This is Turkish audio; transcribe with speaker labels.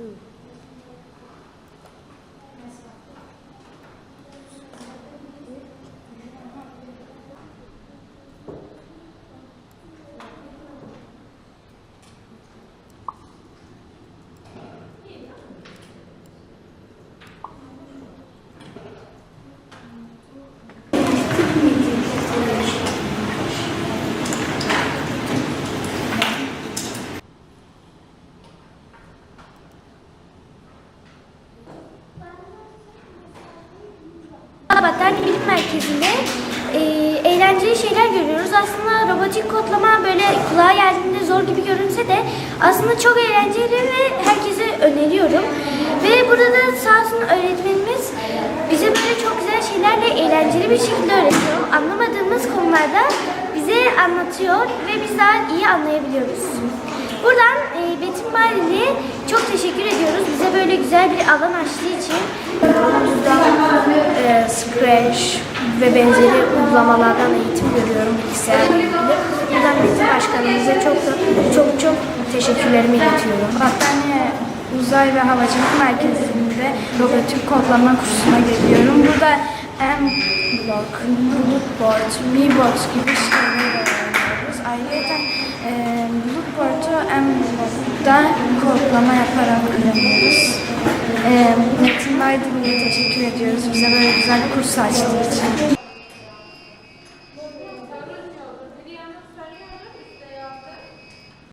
Speaker 1: too. Merkezi'nde e, eğlenceli şeyler görüyoruz. Aslında robotik kodlama böyle kulağa geldiğinde zor gibi görünse de aslında çok eğlenceli ve herkese öneriyorum. Ve burada da sağ olsun öğretmenimiz bize böyle çok güzel şeylerle eğlenceli bir şekilde öğretiyor. Anlamadığımız konularda bize anlatıyor ve biz daha iyi anlayabiliyoruz. Buradan e, Betim Marili'ye çok teşekkür ediyoruz. Bize böyle güzel bir alan açtığı için.
Speaker 2: Scratch ve benzeri uygulamalardan eğitim görüyorum bilgisayarla ilgili. Buradan Metin Başkanımıza çok çok çok teşekkürlerimi iletiyorum.
Speaker 3: Battaniye Uzay ve Havacılık Merkezi'nde robotik kodlama kursuna geliyorum. Burada M-Block, Bulutboard, MiBot gibi şeyler öğreniyoruz. Ayrıca e, Bulutboard'u M-Block'da kodlama yaparak öğreniyoruz. E, Metin Baydırlı'ya teşekkür ediyoruz bize böyle güzel bir kurs açtığı için.